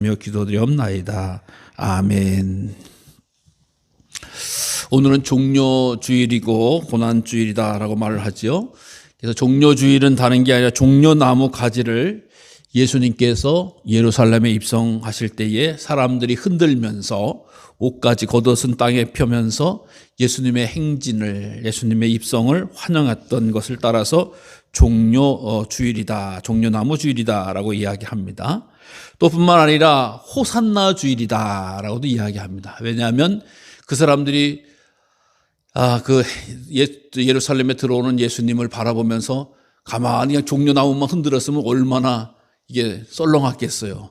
기도드리옵나이다. 아멘. 오늘은 종료 주일이고 고난 주일이다라고 말을 하죠. 그래서 종료 주일은 다른 게 아니라 종려나무 가지를 예수님께서 예루살렘에 입성하실 때에 사람들이 흔들면서 옷까지 겉옷은 땅에 펴면서 예수님의 행진을 예수님의 입성을 환영했던 것을 따라서 종료 어, 주일이다, 종려나무 주일이다라고 이야기합니다. 또 뿐만 아니라 호산나 주일이다라고도 이야기합니다. 왜냐하면 그 사람들이 아, 그 예, 예루살렘에 들어오는 예수님을 바라보면서 가만히 그냥 종려나무만 흔들었으면 얼마나 이게 썰렁했겠어요.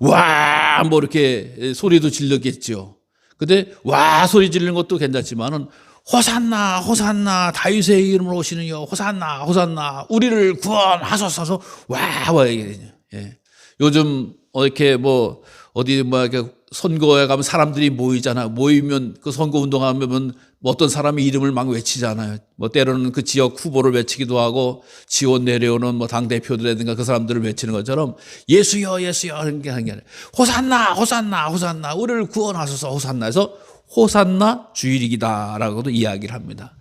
와, 뭐 이렇게 소리도 질렀겠죠. 근데 와 소리 지르는 것도 괜찮지만은 호산나 호산나 다윗의 이름으로 오시는 요 호산나 호산나 우리를 구원하소서 와 와 이게 예. 요즘 이렇게 뭐 어디 뭐 이렇게 선거에 가면 사람들이 모이잖아요. 모이면 그 선거 운동하면 뭐 어떤 사람이 이름을 막 외치잖아요. 뭐 때로는 그 지역 후보를 외치기도 하고 지원 내려오는 뭐 당 대표들이라든가 그 사람들을 외치는 것처럼 예수여 예수여 하는 게 아니라 호산나 호산나 호산나 우리를 구원하소서 호산나 해서 호산나 주일이다라고도 이야기를 합니다.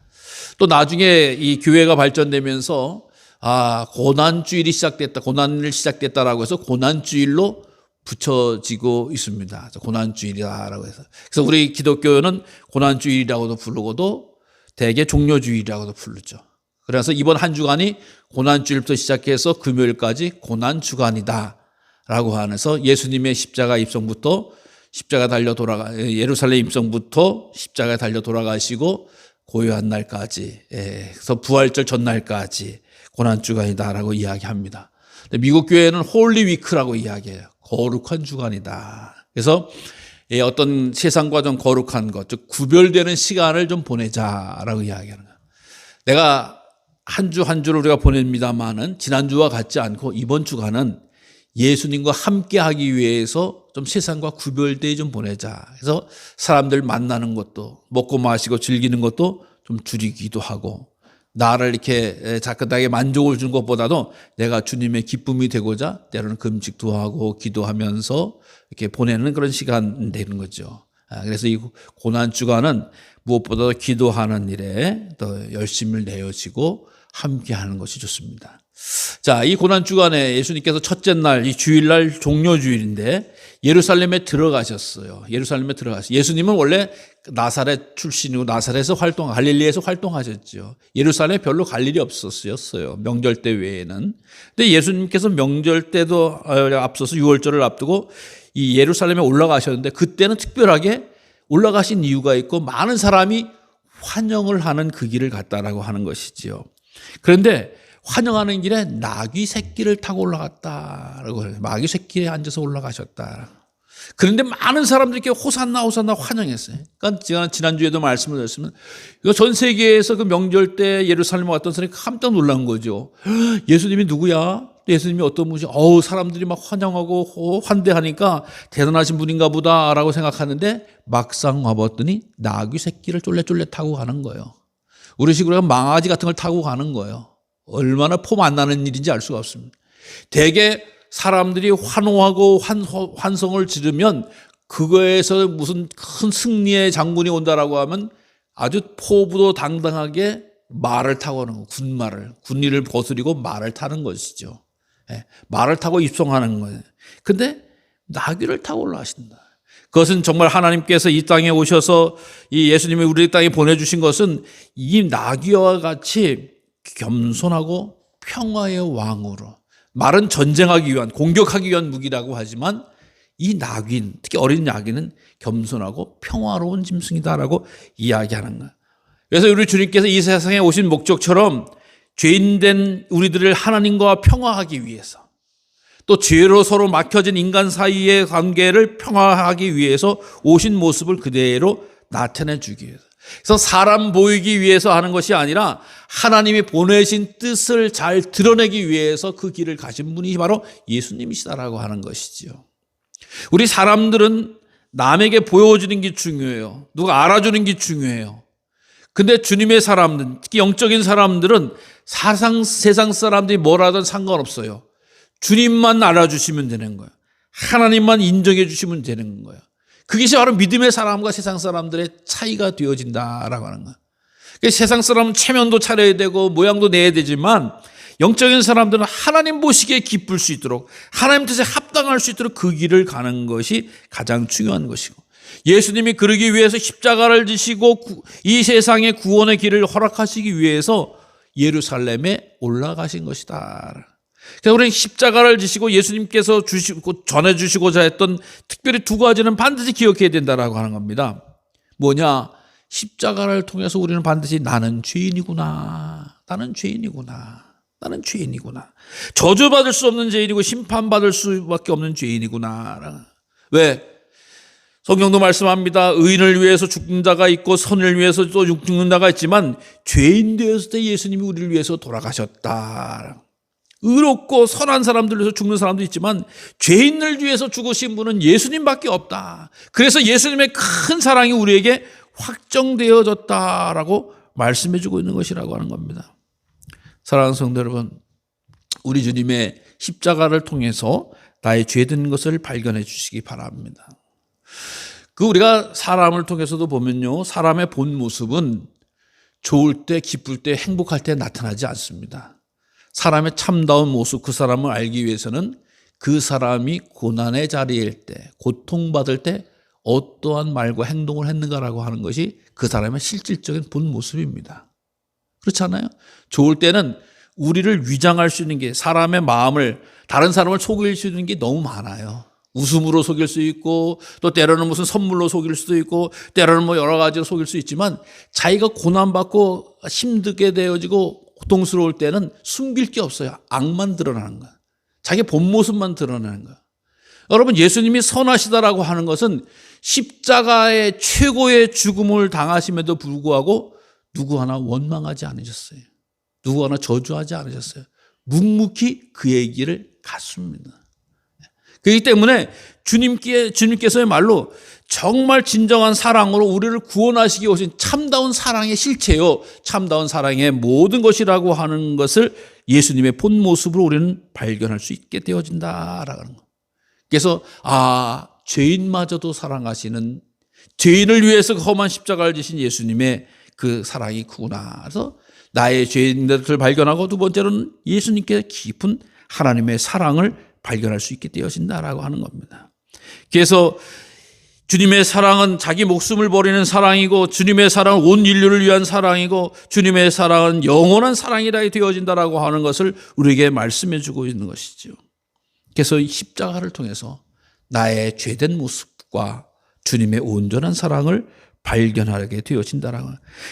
또 나중에 이 교회가 발전되면서 아 고난 주일이 시작됐다 고난을 시작됐다라고 해서 고난 주일로 붙여지고 있습니다. 고난주일이라고 해서. 그래서 우리 기독교는 고난주일이라고도 부르고도 대개 종료주일이라고도 부르죠. 그래서 이번 한 주간이 고난주일부터 시작해서 금요일까지 고난주간이다. 라고 하면서 예수님의 십자가 입성부터 십자가 달려 돌아가, 예루살렘 입성부터 십자가 달려 돌아가시고 고요한 날까지, 예, 그래서 부활절 전날까지 고난주간이다라고 이야기합니다. 미국 교회는 홀리 위크라고 이야기해요. 거룩한 주간이다. 그래서 예, 어떤 세상과 좀 거룩한 것, 즉 구별되는 시간을 좀 보내자라고 이야기하는 거예요. 내가 한주한 주를 우리가 보냅니다만은 지난주와 같지 않고 이번 주간은 예수님과 함께 하기 위해서 좀 세상과 구별되어 좀 보내자. 그래서 사람들 만나는 것도 먹고 마시고 즐기는 것도 좀 줄이기도 하고 나를 이렇게 자꾸하게 만족을 준 것보다도 내가 주님의 기쁨이 되고자 때로는 금식도 하고 기도하면서 이렇게 보내는 그런 시간 되는 거죠. 아, 그래서 이 고난 주간은 무엇보다도 기도하는 일에 더 열심을 내어지고 함께 하는 것이 좋습니다. 자, 이 고난 주간에 예수님께서 첫째 날, 이 주일날 종료 주일인데 예루살렘에 들어가셨어요. 예루살렘에 들어가셨어요. 예수님은 원래 나사렛 출신이고 나사렛에서 활동, 갈릴리에서 활동하셨죠. 예루살렘에 별로 갈 일이 없었어요. 명절 때 외에는. 근데 예수님께서 명절 때도 앞서서 6월절을 앞두고 이 예루살렘에 올라가셨는데 그때는 특별하게 올라가신 이유가 있고 많은 사람이 환영을 하는 그 길을 갔다라고 하는 것이지요. 그런데 환영하는 길에 나귀 새끼를 타고 올라갔다라고. 나귀 새끼에 앉아서 올라가셨다. 그런데 많은 이렇게 호산나 호산나 환영했어요. 그러니까 제가 지난주에도 말씀을 드렸으면 이거 전 세계에서 그 명절 때 예루살렘에 왔던 사람이 깜짝 놀란 거죠. 예수님이 누구야? 예수님이 어떤 분이지? 어우, 사람들이 막 환영하고 환대하니까 대단하신 분인가 보다라고 생각하는데 막상 와봤더니 나귀 새끼를 쫄래쫄래 타고 가는 거예요. 우리 식으로 망아지 같은 걸 타고 가는 거예요. 얼마나 폼안 나는 일인지 알 수가 없습니다. 대개 사람들이 환호하고 환, 환성을 지르면 그거에서 무슨 큰 승리의 장군이 온다라고 하면 아주 포부도 당당하게 말을 타고 하는 거, 군말을, 군리를 거스리고 말을 타는 것이죠. 예, 말을 타고 입성하는 거예요. 근데 나귀를 타고 올라가신다. 그것은 정말 하나님께서 이 땅에 오셔서 이 예수님이 우리 땅에 보내주신 것은 이 나귀와 같이 겸손하고 평화의 왕으로 말은 전쟁하기 위한 공격하기 위한 무기라고 하지만 이 낙인 특히 어린 낙인은 겸손하고 평화로운 짐승이다라고 이야기하는 거예요. 그래서 우리 주님께서 이 세상에 오신 목적처럼 죄인된 우리들을 하나님과 평화하기 위해서 또 죄로 서로 막혀진 인간 사이의 관계를 평화하기 위해서 오신 모습을 그대로 나타내 주기 위해서 그래서 사람 보이기 위해서 하는 것이 아니라 하나님이 보내신 뜻을 잘 드러내기 위해서 그 길을 가신 분이 바로 예수님이시다라고 하는 것이지요. 우리 사람들은 남에게 보여주는 게 중요해요. 누가 알아주는 게 중요해요. 근데 주님의 사람들, 특히 영적인 사람들은 사상, 세상 사람들이 뭐라든 상관없어요. 주님만 알아주시면 되는 거예요. 하나님만 인정해 주시면 되는 거예요. 그것이 바로 믿음의 사람과 세상 사람들의 차이가 되어진다라고 하는 거예요. 그러니까 세상 사람은 체면도 차려야 되고 모양도 내야 되지만 영적인 사람들은 하나님 보시기에 기쁠 수 있도록 하나님 뜻에 합당할 수 있도록 그 길을 가는 것이 가장 중요한 것이고 예수님이 그러기 위해서 십자가를 지시고 구- 이 세상의 구원의 길을 허락하시기 위해서 예루살렘에 올라가신 것이다. 그래서 우리는 십자가를 지시고 예수님께서 주시고 전해 주시고자 했던 특별히 두 가지는 반드시 기억해야 된다라고 하는 겁니다. 뭐냐? 십자가를 통해서 우리는 반드시 나는 죄인이구나. 나는 죄인이구나. 나는 죄인이구나. 저주받을 수 없는 죄인이고 심판받을 수밖에 없는 죄인이구나. 왜? 성경도 말씀합니다. 의인을 위해서 죽는 자가 있고 선을 위해서 또 죽는 자가 있지만 죄인 되었을 때 예수님이 우리를 위해서 돌아가셨다. 의롭고 선한 사람들 위해서 죽는 사람도 있지만 죄인을 위해서 죽으신 분은 예수님밖에 없다. 그래서 예수님의 큰 사랑이 우리에게 확정되어졌다라고 말씀해 주고 있는 것이라고 하는 겁니다. 사랑하는 성도 여러분, 우리 주님의 십자가를 통해서 나의 죄된 것을 발견해 주시기 바랍니다. 그 우리가 사람을 통해서도 보면요. 사람의 본 모습은 좋을 때, 기쁠 때, 행복할 때 나타나지 않습니다. 사람의 참다운 모습, 그 사람을 알기 위해서는 그 사람이 고난의 자리일 때, 고통받을 때 어떠한 말과 행동을 했는가라고 하는 것이 그 사람의 실질적인 본 모습입니다. 그렇잖아요? 좋을 때는 우리를 위장할 수 있는 게 사람의 마음을 다른 사람을 속일 수 있는 게 너무 많아요. 웃음으로 속일 수 있고 또 때로는 무슨 선물로 속일 수도 있고 때로는 뭐 여러 가지로 속일 수 있지만 자기가 고난받고 힘들게 되어지고 고통스러울 때는 숨길 게 없어요. 악만 드러나는 거야. 자기 본 모습만 드러나는 거야. 여러분 예수님이 선하시다라고 하는 것은 십자가의 최고의 죽음을 당하심에도 불구하고 누구 하나 원망하지 않으셨어요. 누구 하나 저주하지 않으셨어요. 묵묵히 그의 길을 갔습니다. 그렇기 때문에 주님께, 주님께서의 말로 정말 진정한 사랑으로 우리를 구원하시기 오신 참다운 사랑의 실체요. 참다운 사랑의 모든 것이라고 하는 것을 예수님의 본 모습으로 우리는 발견할 수 있게 되어진다라는 거. 그래서 아, 죄인마저도 사랑하시는 죄인을 위해서 그 험한 십자가를 지신 예수님의 그 사랑이 크구나. 그래서 나의 죄인들을 발견하고 두 번째로는 예수님께 깊은 하나님의 사랑을 발견할 수 있게 되어진다라고 하는 겁니다. 그래서 주님의 사랑은 자기 목숨을 버리는 사랑이고 주님의 사랑은 온 인류를 위한 사랑이고 주님의 사랑은 영원한 사랑이라 되어진다라고 하는 것을 우리에게 말씀해 주고 있는 것이죠. 그래서 이 십자가를 통해서 나의 죄된 모습과 주님의 온전한 사랑을 발견하게 되어진다라고.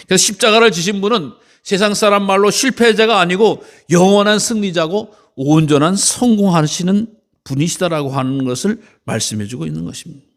그래서 십자가를 지신 분은 세상 사람 말로 실패자가 아니고 영원한 승리자고 온전한 성공하시는 분이시다라고 하는 것을 말씀해 주고 있는 것입니다.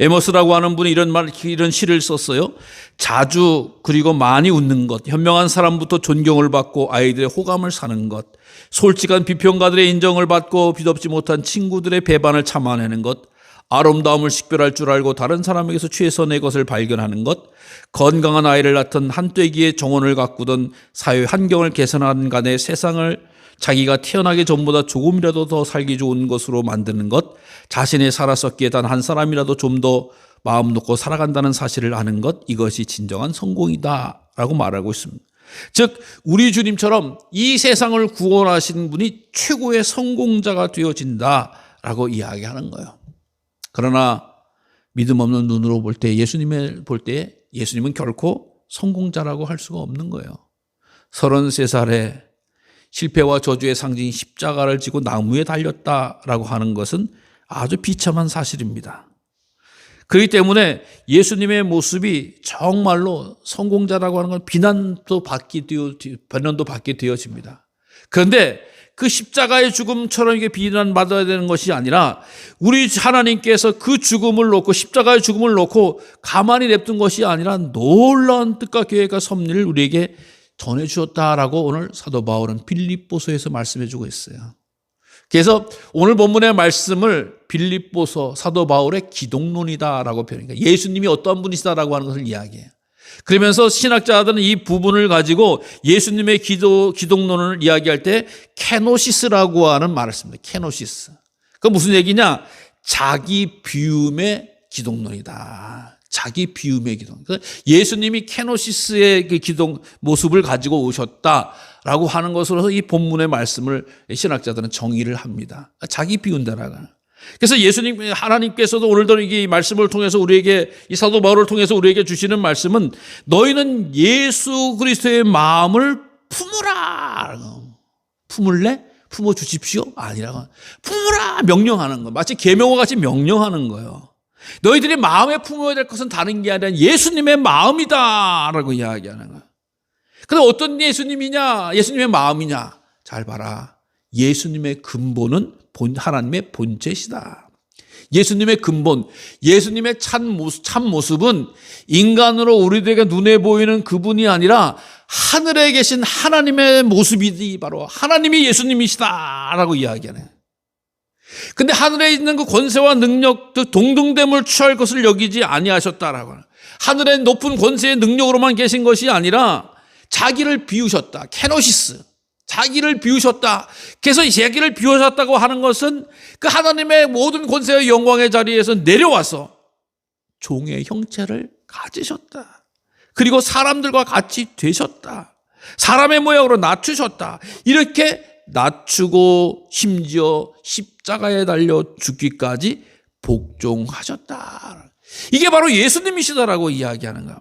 에머스라고 하는 분이 이런 말, 이런 시를 썼어요. 자주 그리고 많이 웃는 것, 현명한 사람부터 존경을 받고 아이들의 호감을 사는 것, 솔직한 비평가들의 인정을 받고 빚없지 못한 친구들의 배반을 참아내는 것, 아름다움을 식별할 줄 알고 다른 사람에게서 최선의 것을 발견하는 것, 건강한 아이를 낳던 한떼기의 정원을 가꾸던 사회 환경을 개선하는 간에 세상을 자기가 태어나기 전보다 조금이라도 더 살기 좋은 것으로 만드는 것, 자신의 살았었기에 단 한 사람이라도 좀 더 마음 놓고 살아간다는 사실을 아는 것, 이것이 진정한 성공이다. 라고 말하고 있습니다. 즉, 우리 주님처럼 이 세상을 구원하신 분이 최고의 성공자가 되어진다. 라고 이야기하는 거예요. 그러나 믿음 없는 눈으로 볼 때, 예수님을 볼 때, 예수님은 결코 성공자라고 할 수가 없는 거예요. 33살에 실패와 저주의 상징 십자가를 지고 나무에 달렸다라고 하는 것은 아주 비참한 사실입니다. 그렇기 때문에 예수님의 모습이 정말로 성공자라고 하는 건 비난도 받게 되어, 비난도 받게 되어집니다. 그런데 그 십자가의 죽음처럼 이게 비난받아야 되는 것이 아니라 우리 하나님께서 그 죽음을 놓고 십자가의 죽음을 놓고 가만히 냅둔 것이 아니라 놀라운 뜻과 계획과 섭리를 우리에게 전해 주었다라고 오늘 사도 바울은 빌립보서에서 말씀해 주고 있어요. 그래서 오늘 본문의 말씀을 빌립보서 사도 바울의 기독론이다라고 표현해요. 예수님이 어떠한 분이시다라고 하는 것을 이야기해요. 그러면서 신학자들은 이 부분을 가지고 예수님의 기도, 기독론을 이야기할 때 케노시스라고 하는 말을 씁니다. 케노시스. 그 무슨 얘기냐? 자기 비움의 기독론이다. 자기 비움의 기독. 그래서 예수님이 케노시스의 그 기독 모습을 가지고 오셨다라고 하는 것으로서 이 본문의 말씀을 신학자들은 정의를 합니다. 자기 비운다라고. 그래서 예수님 하나님께서도 오늘도 이 말씀을 통해서 우리에게 이 사도 바울을 통해서 우리에게 주시는 말씀은 너희는 예수 그리스도의 마음을 품으라. 품을래? 품어 주십시오. 아니라고. 품으라 명령하는 거. 마치 계명과 같이 명령하는 거예요. 너희들이 마음에 품어야 될 것은 다른 게 아니라 예수님의 마음이다 라고 이야기하는 거예요. 근데 어떤 예수님이냐? 예수님의 마음이냐? 잘 봐라. 예수님의 근본은 본 하나님의 본체시다. 예수님의 근본, 예수님의 참 모습, 참 모습은 인간으로 우리들에게 눈에 보이는 그분이 아니라 하늘에 계신 하나님의 모습이 바로 하나님이 예수님이시다라고 이야기하네. 근데 하늘에 있는 그 권세와 능력, 그 동등됨을 취할 것을 여기지 아니하셨다라고 하는. 하늘의 높은 권세의 능력으로만 계신 것이 아니라 자기를 비우셨다. 케노시스. 자기를 비우셨다. 그래서 자기를 비우셨다고 하는 것은 그 하나님의 모든 권세와 영광의 자리에서 내려와서 종의 형체를 가지셨다. 그리고 사람들과 같이 되셨다. 사람의 모양으로 낮추셨다. 이렇게 낮추고 심지어 십자가에 달려 죽기까지 복종하셨다. 이게 바로 예수님이시다라고 이야기하는 거야.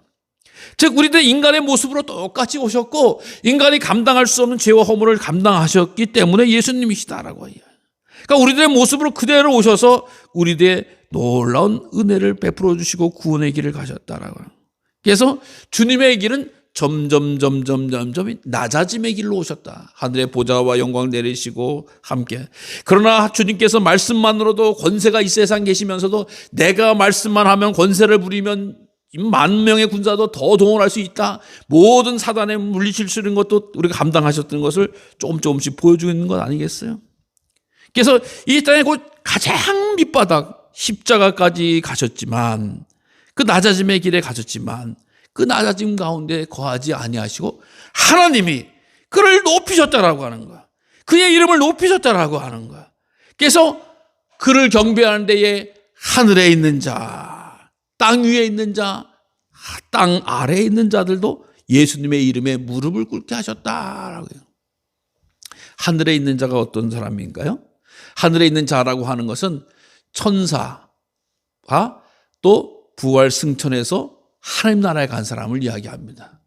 즉 우리들 인간의 모습으로 똑같이 오셨고 인간이 감당할 수 없는 죄와 허물을 감당하셨기 때문에 예수님이시다라고 해요. 그러니까 우리들의 모습으로 그대로 오셔서 우리들의 놀라운 은혜를 베풀어 주시고 구원의 길을 가셨다라고. 그래서 주님의 길은 점점 점점 점점 낮아짐의 길로 오셨다. 하늘의 보좌와 영광 내리시고 함께. 그러나 주님께서 말씀만으로도 권세가 이 세상 계시면서도 내가 말씀만 하면 권세를 부리면 만 명의 군사도 더 동원할 수 있다. 모든 사단에 물리칠 수 있는 것도 우리가 감당하셨던 것을 조금 조금씩 보여주고 있는 것 아니겠어요? 그래서 이 땅에 곧 가장 밑바닥 십자가까지 가셨지만 그 낮아짐의 길에 가셨지만 그 낮아짐 가운데 거하지 아니하시고 하나님이 그를 높이셨다라고 하는 거야. 그의 이름을 높이셨다라고 하는 거야. 그래서 그를 경배하는 데에 하늘에 있는 자, 땅 위에 있는 자, 땅 아래에 있는 자들도 예수님의 이름에 무릎을 꿇게 하셨다라고 해요. 하늘에 있는 자가 어떤 사람인가요? 하늘에 있는 자라고 하는 것은 천사와 또 부활 승천에서 하나님 나라에 간 사람을 이야기합니다.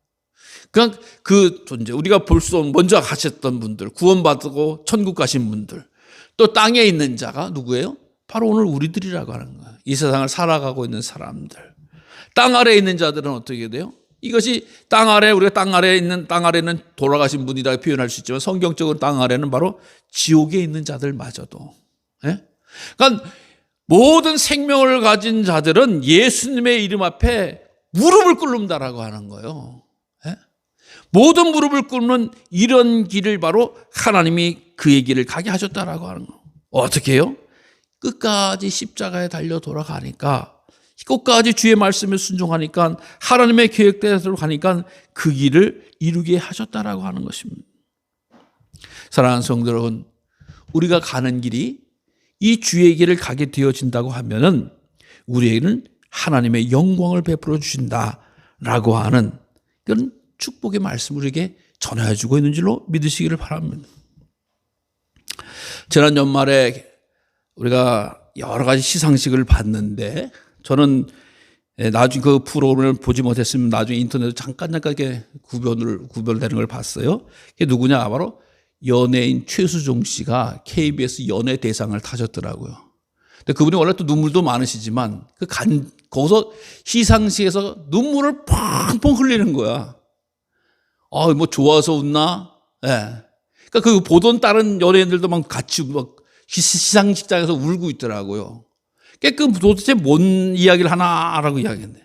그냥 그 존재, 우리가 볼 수 없는 먼저 가셨던 분들, 구원받고 천국 가신 분들, 또 땅에 있는 자가 누구예요? 바로 오늘 우리들이라고 하는 거예요. 이 세상을 살아가고 있는 사람들. 땅 아래에 있는 자들은 어떻게 돼요? 이것이 땅 아래, 우리가 땅 아래에 있는, 땅 아래는 돌아가신 분이다 표현할 수 있지만 성경적으로 땅 아래는 바로 지옥에 있는 자들마저도. 예? 그러니까 모든 생명을 가진 자들은 예수님의 이름 앞에 무릎을 꿇는다라고 하는 거예요. 예? 모든 무릎을 꿇는 이런 길을 바로 하나님이 그의 길을 가게 하셨다라고 하는 거. 어떻게 해요? 끝까지 십자가에 달려 돌아가니까 끝까지 주의 말씀에 순종하니까 하나님의 계획대로 가니까 그 길을 이루게 하셨다라고 하는 것입니다. 사랑하는 성도 여러분, 우리가 가는 길이 이 주의 길을 가게 되어진다고 하면은 우리에게는 하나님의 영광을 베풀어 주신다라고 하는 그런 축복의 말씀을 우리에게 전해주고 있는 줄로 믿으시기를 바랍니다. 지난 연말에 우리가 여러 가지 시상식을 봤는데 저는 나중에 그 프로그램을 보지 못했으면 나중에 인터넷에 잠깐 잠깐 이렇게 구별을 구별되는 걸 봤어요. 그게 누구냐 바로 연예인 최수종 씨가 KBS 연예 대상을 타셨더라고요. 근데 그분이 원래 또 눈물도 많으시지만 그 간, 거기서 시상식에서 눈물을 펑펑 흘리는 거야. 아, 뭐 좋아서 웃나? 예. 네. 그러니까 그 보던 다른 연예인들도 막 같이 막 시상식장에서 울고 있더라고요. 깨끔 도대체 뭔 이야기를 하나라고 이야기했네.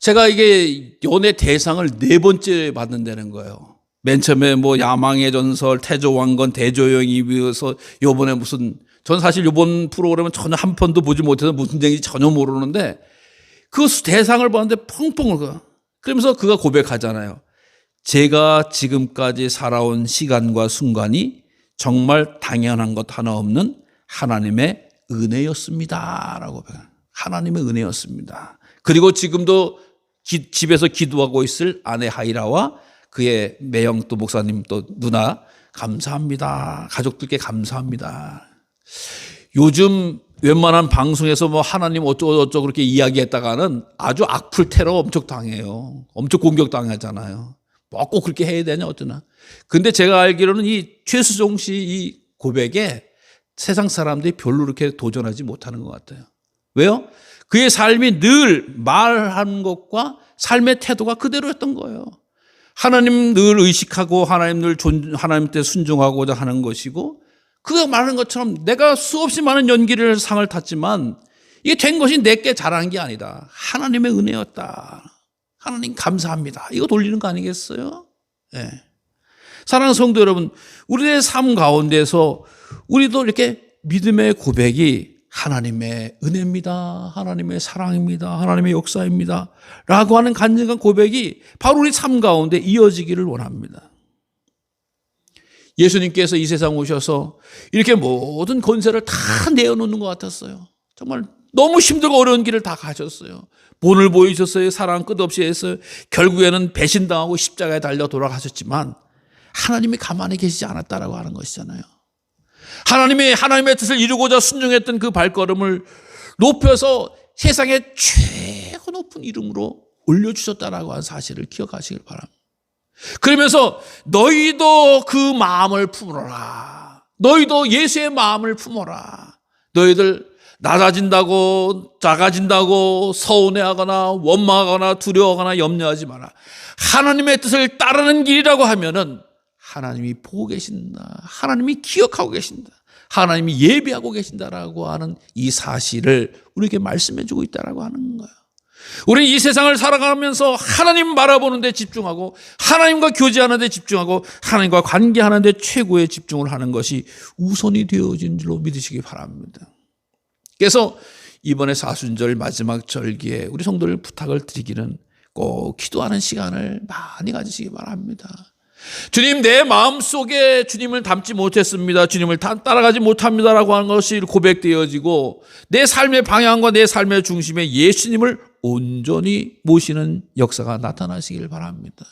제가 이게 연예 대상을 네 번째 받는다는 거예요. 맨 처음에 뭐 야망의 전설, 태조 왕건, 대조영이 위해서 요번에 무슨 전 사실 요번 프로그램은 전혀 한 편도 보지 못해서 무슨 얘기인지 전혀 모르는데 그 대상을 봤는데 펑펑 울고 그러면서 그가 고백하잖아요. 제가 지금까지 살아온 시간과 순간이 정말 당연한 것 하나 없는 하나님의 은혜였습니다 라고 하나님의 은혜였습니다. 그리고 지금도 기- 집에서 기도하고 있을 아내 하이라와 그의 매형 또 목사님 또 누나 감사합니다. 가족들께 감사합니다. 요즘 웬만한 방송에서 뭐 하나님 어쩌고 저쩌고 그렇게 이야기했다가는 아주 악플 테러 엄청 당해요. 엄청 공격 당하잖아요. 뭐 꼭 그렇게 해야 되냐 어쩌나. 근데 제가 알기로는 이 최수종 씨 이 고백에 세상 사람들이 별로 그렇게 도전하지 못하는 것 같아요. 왜요? 그의 삶이 늘 말한 것과 삶의 태도가 그대로였던 거예요. 하나님 늘 의식하고 하나님 늘 존, 하나님 때 순종하고자 하는 것이고 그가 말하는 것처럼 내가 수없이 많은 연기를 상을 탔지만 이게 된 것이 내게 잘한 게 아니다. 하나님의 은혜였다. 하나님 감사합니다. 이거 돌리는 거 아니겠어요? 예. 사랑하는 성도 여러분, 우리의 삶 가운데서 우리도 이렇게 믿음의 고백이 하나님의 은혜입니다. 하나님의 사랑입니다. 하나님의 역사입니다. 라고 하는 간증한 고백이 바로 우리 삶 가운데 이어지기를 원합니다. 예수님께서 이 세상 오셔서 이렇게 모든 권세를 다 내어놓는 것 같았어요. 정말 너무 힘들고 어려운 길을 다 가셨어요. 본을 보이셨어요. 사랑 끝없이 했어요. 결국에는 배신당하고 십자가에 달려 돌아가셨지만 하나님이 가만히 계시지 않았다라고 하는 것이잖아요. 하나님이 하나님의 뜻을 이루고자 순종했던 그 발걸음을 높여서 세상의 최고 높은 이름으로 올려주셨다라고 하는 사실을 기억하시길 바랍니다. 그러면서 너희도 그 마음을 품어라. 너희도 예수의 마음을 품어라. 너희들 낮아진다고 작아진다고 서운해하거나 원망하거나 두려워하거나 염려하지 마라. 하나님의 뜻을 따르는 길이라고 하면은 하나님이 보고 계신다. 하나님이 기억하고 계신다. 하나님이 예비하고 계신다라고 하는 이 사실을 우리에게 말씀해 주고 있다라고 하는 거예요. 우리 이 세상을 살아가면서 하나님 바라보는 데 집중하고 하나님과 교제하는 데 집중하고 하나님과 관계하는 데 최고의 집중을 하는 것이 우선이 되어진 줄로 믿으시기 바랍니다. 그래서 이번에 사순절 마지막 절기에 우리 성도를 부탁을 드리기는 꼭 기도하는 시간을 많이 가지시기 바랍니다. 주님 내 마음 속에 주님을 담지 못했습니다. 주님을 다- 따라가지 못합니다라고 하는 것이 고백되어지고 내 삶의 방향과 내 삶의 중심에 예수님을 온전히 모시는 역사가 나타나시길 바랍니다.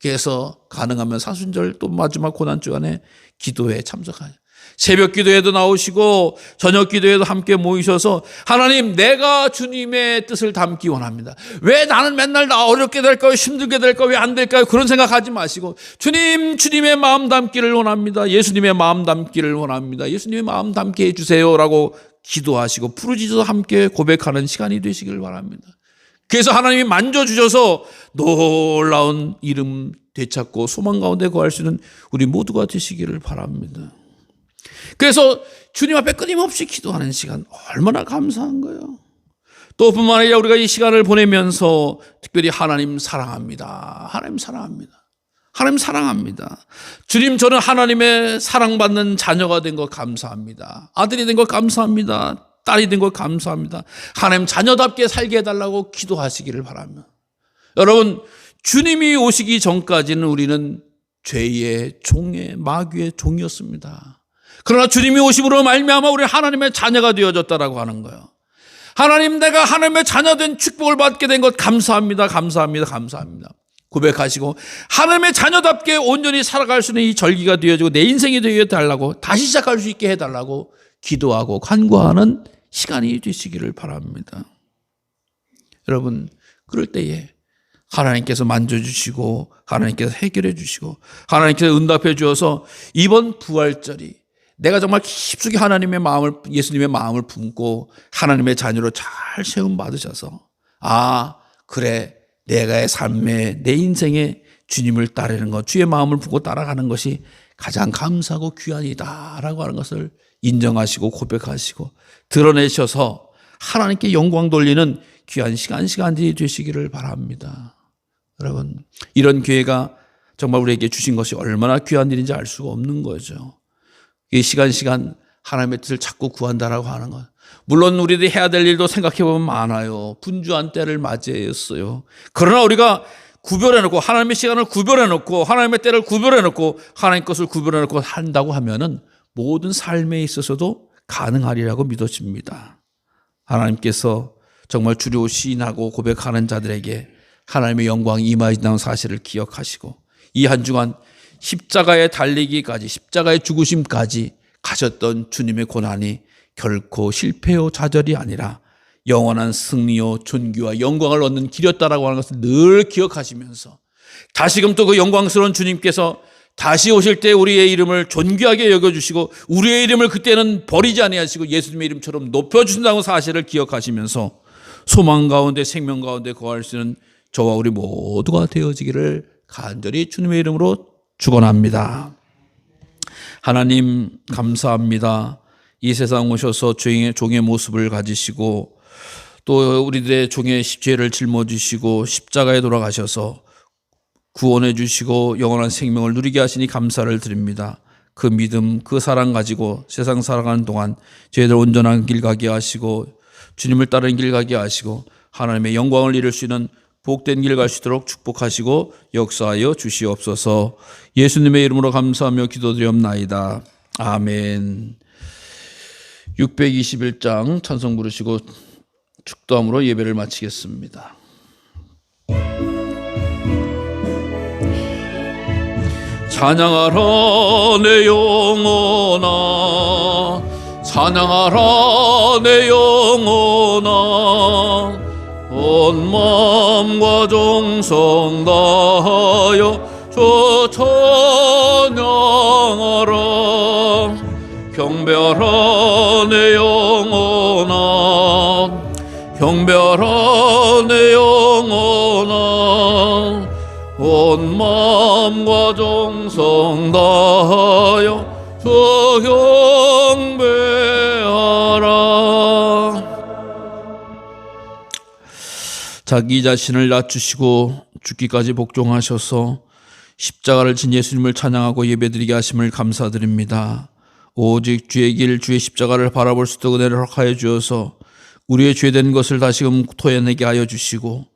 그래서 가능하면 사순절 또 마지막 고난 주간에 기도에 참석하여 새벽 기도에도 나오시고 저녁 기도에도 함께 모이셔서 하나님 내가 주님의 뜻을 담기 원합니다. 왜 나는 맨날 나 어렵게 될까요? 힘들게 될까요? 왜 안 될까요? 그런 생각하지 마시고 주님 주님의 마음 담기를 원합니다. 예수님의 마음 담기를 원합니다. 예수님의 마음 담게 해 주세요라고 기도하시고 부르짖어서 함께 고백하는 시간이 되시길 바랍니다. 그래서 하나님이 만져주셔서 놀라운 이름 되찾고 소망 가운데 거할 수 있는 우리 모두가 되시기를 바랍니다. 그래서 주님 앞에 끊임없이 기도하는 시간 얼마나 감사한 거예요. 또 뿐만 아니라 우리가 이 시간을 보내면서 특별히 하나님 사랑합니다. 하나님 사랑합니다. 하나님 사랑합니다. 주님 저는 하나님의 사랑받는 자녀가 된 것 감사합니다. 아들이 된 것 감사합니다. 딸이 된 것 감사합니다. 하나님 자녀답게 살게 해달라고 기도하시기를 바랍니다. 여러분 주님이 오시기 전까지는 우리는 죄의 종의 마귀의 종이었습니다. 그러나 주님이 오심으로 말미암아 우리 하나님의 자녀가 되어졌다라고 하는 거예요. 하나님 내가 하나님의 자녀된 축복을 받게 된 것 감사합니다. 감사합니다. 감사합니다. 고백하시고 하나님의 자녀답게 온전히 살아갈 수 있는 이 절기가 되어지고 내 인생이 되어 달라고 다시 시작할 수 있게 해달라고 기도하고 간구하는 시간이 되시기를 바랍니다. 여러분 그럴 때에 하나님께서 만져주시고 하나님께서 해결해 주시고 하나님께서 응답해 주어서 이번 부활절이 내가 정말 깊숙이 하나님의 마음을 예수님의 마음을 품고 하나님의 자녀로 잘 세움 받으셔서 아 그래 내가의 삶에 내 인생에 주님을 따르는 것 주의 마음을 품고 따라가는 것이 가장 감사하고 귀한 이다라고 하는 것을 인정하시고 고백하시고 드러내셔서 하나님께 영광 돌리는 귀한 시간 시간들이 되시기를 바랍니다. 여러분 이런 기회가 정말 우리에게 주신 것이 얼마나 귀한 일인지 알 수가 없는 거죠. 이 시간 시간 하나님의 뜻을 자꾸 구한다라고 하는 것. 물론 우리들이 해야 될 일도 생각해 보면 많아요. 분주한 때를 맞이했어요. 그러나 우리가 구별해 놓고 하나님의 시간을 구별해 놓고 하나님의 때를 구별해 놓고 하나님 것을 구별해 놓고 한다고 하면은 모든 삶에 있어서도 가능하리라고 믿어집니다. 하나님께서 정말 주로 시인하고 고백하는 자들에게 하나님의 영광이 임하신다는 사실을 기억하시고 이 한 주간 십자가에 달리기까지 십자가의 죽으심까지 가셨던 주님의 고난이 결코 실패요 좌절이 아니라 영원한 승리요 존귀와 영광을 얻는 길이었다라고 하는 것을 늘 기억하시면서 다시금 또 그 영광스러운 주님께서 다시 오실 때 우리의 이름을 존귀하게 여겨주시고 우리의 이름을 그때는 버리지 아니하시고 예수님의 이름처럼 높여주신다는 사실을 기억하시면서 소망 가운데 생명 가운데 거할 수 있는 저와 우리 모두가 되어지기를 간절히 주님의 이름으로 축원합니다. 하나님 감사합니다. 이 세상 오셔서 종의, 종의 모습을 가지시고 또 우리들의 종의 죄를 짊어지시고 십자가에 돌아가셔서 구원해 주시고 영원한 생명을 누리게 하시니 감사를 드립니다. 그 믿음, 그 사랑 가지고 세상 살아가는 동안 저희들 온전한 길 가게 하시고 주님을 따르는 길 가게 하시고 하나님의 영광을 이룰 수 있는 복된 길 갈 수 있도록 축복하시고 역사하여 주시옵소서 예수님의 이름으로 감사하며 기도드리옵나이다. 아멘. 621장 찬송 부르시고 축도함으로 예배를 마치겠습니다. 찬양하라 내 영혼아 찬양하라 내 영혼아 온 마음과 정성 다하여 저 찬양하라 경배하라 내 영혼아. 경배하라 내 영혼아. 온 마음과 정성 다하여 저 경배하라. 자기 자신을 낮추시고 죽기까지 복종하셔서 십자가를 진 예수님을 찬양하고 예배드리게 하심을 감사드립니다. 오직 주의 길 주의 십자가를 바라볼 수 있도록 은혜를 허락하여 주어서 우리의 죄된 것을 다시금 토해내게 하여 주시고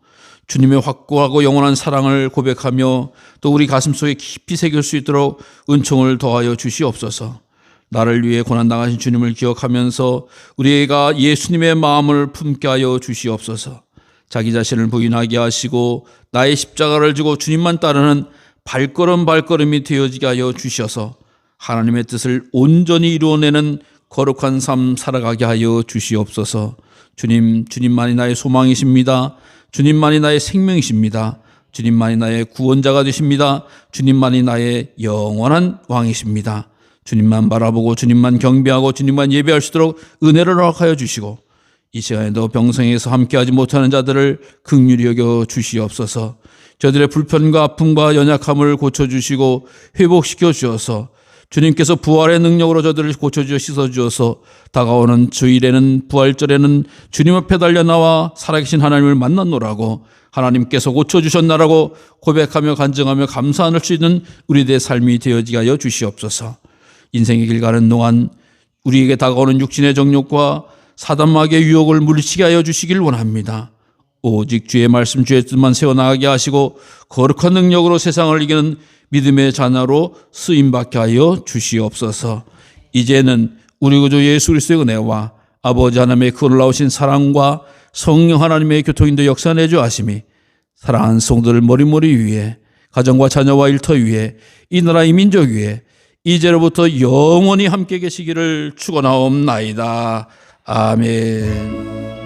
주님의 확고하고 영원한 사랑을 고백하며 또 우리 가슴 속에 깊이 새길 수 있도록 은총을 더하여 주시옵소서. 나를 위해 고난 당하신 주님을 기억하면서 우리가 예수님의 마음을 품게 하여 주시옵소서. 자기 자신을 부인하게 하시고 나의 십자가를 지고 주님만 따르는 발걸음 발걸음이 되어지게 하여 주셔서 하나님의 뜻을 온전히 이루어내는 거룩한 삶 살아가게 하여 주시옵소서. 주님, 주님만이 나의 소망이십니다. 주님만이 나의 생명이십니다. 주님만이 나의 구원자가 되십니다. 주님만이 나의 영원한 왕이십니다. 주님만 바라보고 주님만 경배하고 주님만 예배할 수 있도록 은혜를 허락하여 주시고 이 시간에도 병성에서 함께하지 못하는 자들을 극률히 여겨 주시옵소서. 저들의 불편과 아픔과 연약함을 고쳐 주시고 회복시켜 주어서 주님께서 부활의 능력으로 저들을 고쳐주어 씻어주어서 다가오는 주일에는 부활절에는 주님 앞에 달려 나와 살아계신 하나님을 만났노라고 하나님께서 고쳐주셨나라고 고백하며 간증하며 감사할 수 있는 우리들의 삶이 되어지게 하여 주시옵소서. 인생의 길 가는 동안 우리에게 다가오는 육신의 정욕과 사단마귀의 유혹을 물리치게 하여 주시길 원합니다. 오직 주의 말씀 주의 뜻만 세워나가게 하시고 거룩한 능력으로 세상을 이기는 믿음의 자녀로 쓰임받게 하여 주시옵소서. 이제는 우리 구주 예수 그리스도의 은혜와 아버지 하나님의 그 놀라우신 사랑과 성령 하나님의 교통인도 역사 내주 하심이 사랑하는 성도들 머리머리 위에 가정과 자녀와 일터 위에 이 나라 이 민족 위에 이제로부터 영원히 함께 계시기를 축원하옵나이다. 아멘.